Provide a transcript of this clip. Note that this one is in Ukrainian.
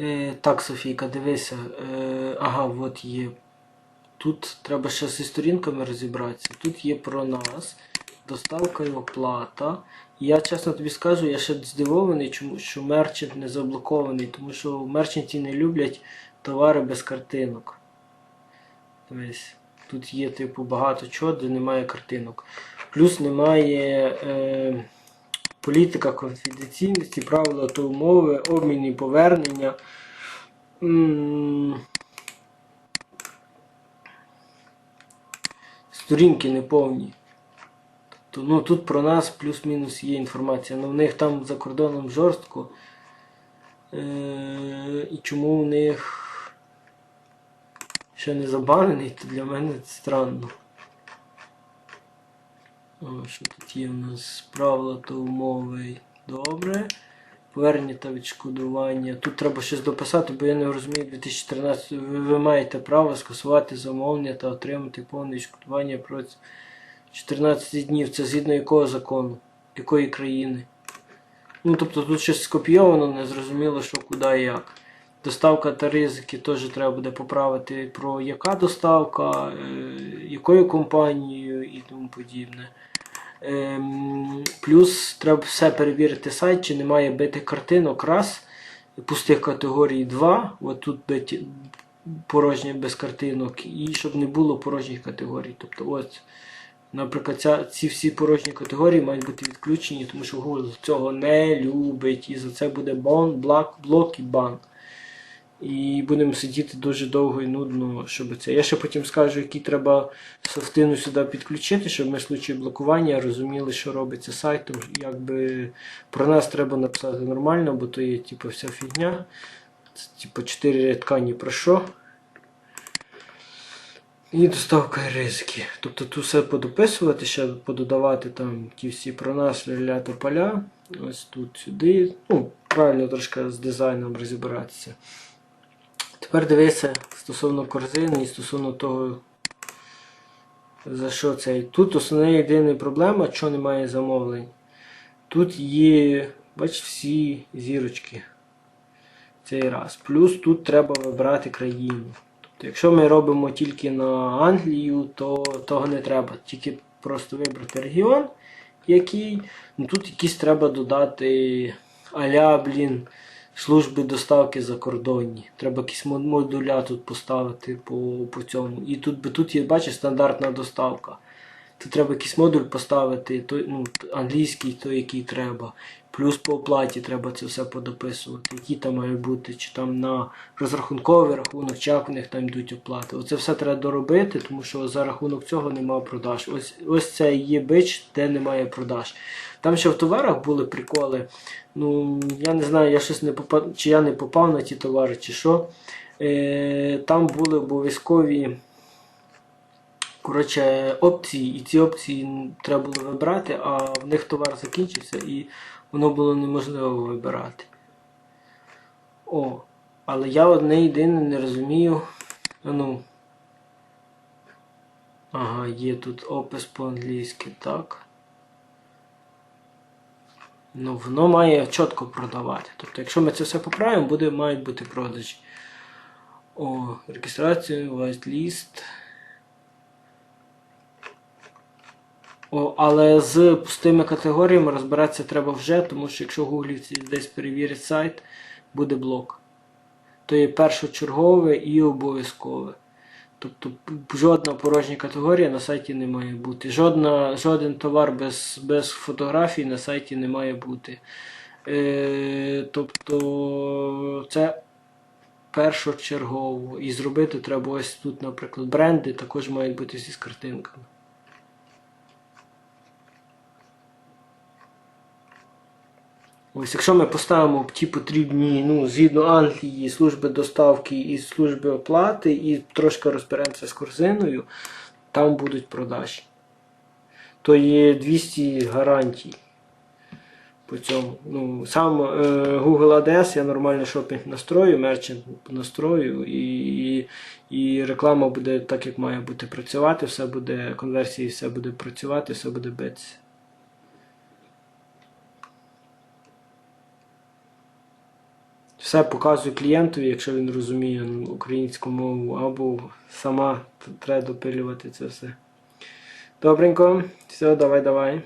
Е, так, Софійка, дивися. Е, ага, от є. Тут треба ще зі сторінками розібратися. Тут є про нас, доставка і оплата. Я чесно тобі скажу, я ще здивований, чому що мерчант не заблокований, тому що мерчанті не люблять товари без картинок. Дивись, тут є типу багато чого, де немає картинок. Плюс немає е, політика конфіденційності, правила та умови, обмін і повернення. Сторінки неповні. Тобто, ну, тут про нас плюс-мінус є інформація. але в них там за кордоном жорстко. Е- і чому в них ще не забанений, то для мене це странно. О, що тут є в нас правила та умови. Добре. Повернення та відшкодування. Тут треба щось дописати, бо я не розумію 2013. Ви, ви маєте право скасувати замовлення та отримати повне відшкодування протягом 14 днів. Це згідно якого закону? Якої країни? Ну, тобто тут щось скопійовано, не зрозуміло, що куди і як. Доставка та ризики теж треба буде поправити про яка доставка, е, якою компанією і тому подібне. Ем, плюс треба все перевірити сайт, чи немає битих картинок. Раз, пустих категорій. 2, от тут биті, порожнє без картинок, і щоб не було порожніх категорій. Тобто, от, наприклад, ця, ці всі порожні категорії мають бути відключені, тому що Google цього не любить, і за це буде бон, блок, блок і бан. І будемо сидіти дуже довго і нудно, щоб це. Я ще потім скажу, які треба софтину сюди підключити, щоб ми в случаї блокування розуміли, що робиться сайтом. Якби про нас треба написати нормально, бо то є типу, вся фігня. Це типу 4 рядка ні про що. І доставка ризики. Тобто тут все подописувати, ще пододавати там ті всі про нас, ля та поля. Ось тут сюди. Ну, правильно трошки з дизайном розібратися. Тепер дивися стосовно корзини і стосовно того, за що це. Тут основна єдина проблема, що немає замовлень. Тут є, бач, всі зірочки. Цей раз. Плюс тут треба вибрати країну. Тобто, якщо ми робимо тільки на Англію, то того не треба. Тільки просто вибрати регіон, який. Ну, тут якісь треба додати аля, блін служби доставки закордонні. Треба якісь мод- модуля тут поставити по, по цьому. І тут, бо тут є, бачиш, стандартна доставка. Тут треба якийсь модуль поставити, той, ну, англійський, той, який треба. Плюс по оплаті треба це все подописувати, які там мають бути, чи там на розрахунковий рахунок, чи як у них там йдуть оплати. Оце все треба доробити, тому що за рахунок цього немає продаж. Ось, ось це є бич, де немає продаж. Там ще в товарах були приколи. Ну, я не знаю, я щось не попав, чи я не попав на ті товари, чи що. Е, там були обов'язкові коротше, опції, і ці опції треба було вибрати, а в них товар закінчився і воно було неможливо вибирати. О, але я одне єдине не розумію. Ну. Ага, є тут опис по-англійськи, так. Ну, воно має чітко продавати. Тобто, якщо ми це все поправимо, буде, мають бути продажі. О, реєстрація, whitelist. О, але з пустими категоріями розбиратися треба вже, тому що якщо гуглівці десь перевірять сайт, буде блок. То є першочергове і обов'язкове. Тобто жодна порожня категорія на сайті не має бути. Жодна, жоден товар без, без фотографій на сайті не має бути. Е, тобто це першочергово. І зробити треба ось тут, наприклад, бренди також мають бути всі з картинками. Ось, якщо ми поставимо ті потрібні, ну, згідно Англії, служби доставки і служби оплати, і трошки розберемося з корзиною, там будуть продажі. То є 200 гарантій по цьому. Ну, сам е, Google ADS я нормально шопінг настрою, мерчант настрою, і, і, і реклама буде так, як має бути працювати, все буде, конверсії, все буде працювати, все буде битися. Все показую клієнтові, якщо він розуміє українську мову, або сама треба допилювати це все. Добренько, все, давай, давай.